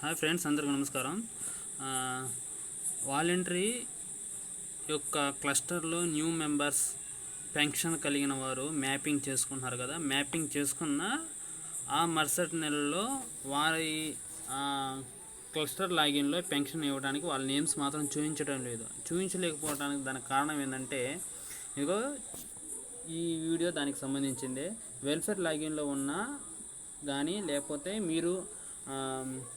Hi friends అందరికీ నమస్కారం. Voluntary యొక్క క్లస్టర్లో న్యూ మెంబర్స్ పెన్షన్ కలిగిన వారు మ్యాపింగ్ చేసుకుంటున్నారు కదా. మ్యాపింగ్ చేసుకున్న ఆ మరుసటి నెలలో వారి క్లస్టర్ లాగిన్లో పెన్షన్ ఇవ్వడానికి వాళ్ళ నేమ్స్ మాత్రం చూపించడం లేదు. చూపించలేకపోవడానికి దానికి కారణం ఏంటంటే ఇదిగో ఈ వీడియో దానికి సంబంధించిందే. వెల్ఫేర్ లాగిన్లో ఉన్న కానీ లేకపోతే మీరు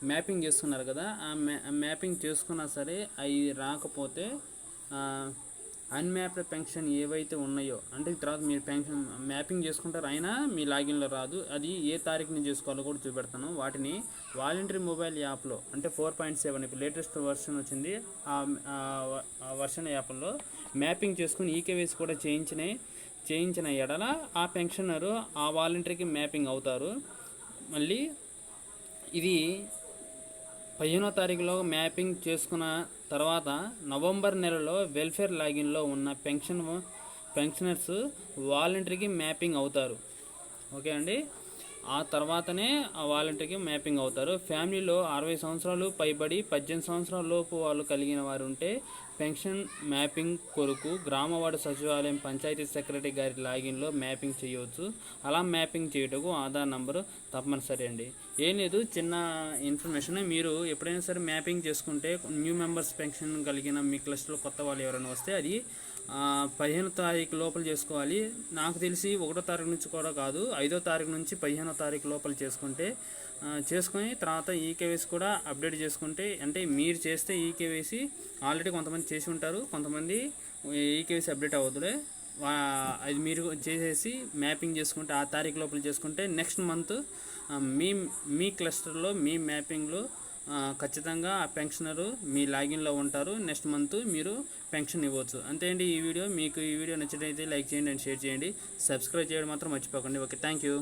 మ్యాపింగ్ చేసుకున్నారు కదా ఆ మ్యా మ్యాపింగ్ చేసుకున్నా సరే అవి రాకపోతే అన్మ్యాప్డ్ పెన్షన్ ఏవైతే ఉన్నాయో అంటే తర్వాత మీరు పెన్షన్ మ్యాపింగ్ చేసుకుంటారు అయినా మీ లాగిన్లో రాదు. అది ఏ తారీఖుని చేసుకోవాలో కూడా చూపెడతాను. వాటిని వాలంటరీ మొబైల్ యాప్లో అంటే ఫోర్ పాయింట్ సెవెన్ ఇప్పుడు లేటెస్ట్ వర్షన్ వచ్చింది ఆ వర్షన్ యాప్లో మ్యాపింగ్ చేసుకుని ఈకేవైసీ కూడా చేయించినాయి చేయించిన ఎడల ఆ పెన్షనరు ఆ వాలంటరీకి మ్యాపింగ్ అవుతారు. మళ్ళీ ఇది పదిహేనో తారీఖులో మ్యాపింగ్ చేసుకున్న తర్వాత నవంబర్ నెలలో వెల్ఫేర్ లాగిన్లో ఉన్న పెన్షన్ పెన్షనర్స్ వాలంటరీకి మ్యాపింగ్ అవుతారు. ఓకే అండి? ఆ తర్వాతనే ఆ వాలంటీర్కి మ్యాపింగ్ అవుతారు. ఫ్యామిలీలో అరవై సంవత్సరాలు పైబడి పద్దెనిమిది సంవత్సరాల లోపు వాళ్ళు కలిగిన వారు ఉంటే పెన్షన్ మ్యాపింగ్ కొరకు గ్రామవార్డు సచివాలయం పంచాయతీ సెక్రటరీ గారి లాగిన్లో మ్యాపింగ్ చేయవచ్చు. అలా మ్యాపింగ్ చేయటకు ఆధార్ నంబరు తప్పనిసరి అండి. ఏం లేదు చిన్న ఇన్ఫర్మేషన్ మీరు ఎప్పుడైనా సరే మ్యాపింగ్ చేసుకుంటే న్యూ మెంబర్స్ పెన్షన్ కలిగిన మీ క్లస్టర్లో కొత్త వాళ్ళు ఎవరైనా వస్తే అది పదిహేను పదిహేనో తారీఖు లోపల చేసుకోవాలి. నాకు తెలిసి ఒకటో తారీఖు నుంచి కూడా కాదు ఐదో తారీఖు నుంచి పదిహేను తారీఖు లోపల చేసుకుంటే చేసుకొని తర్వాత ఈకేవైసీ కూడా అప్డేట్ చేసుకుంటే అంటే మీరు చేస్తే ఈకేవైసీ ఆల్రెడీ కొంతమంది చేసి ఉంటారు కొంతమంది ఈకేవైసీ అప్డేట్ అవ్వదులే. అది మీరు చేసేసి మ్యాపింగ్ చేసుకుంటే ఆ తారీఖు లోపల చేసుకుంటే నెక్స్ట్ మంత్ మీ మీ క్లస్టర్లో మీ మ్యాపింగ్లో ఖచ్చితంగా ఆ పెన్షనరు మీ లాగిన్లో ఉంటారు. నెక్స్ట్ మంత్ మీరు పెన్షన్ ఇవ్వచ్చు. అంతే అండి ఈ వీడియో. మీకు ఈ వీడియో నచ్చినట్లయితే లైక్ చేయండి అండ్ షేర్ చేయండి. సబ్స్క్రైబ్ చేయడం మాత్రం మర్చిపోకండి. Okay thank you.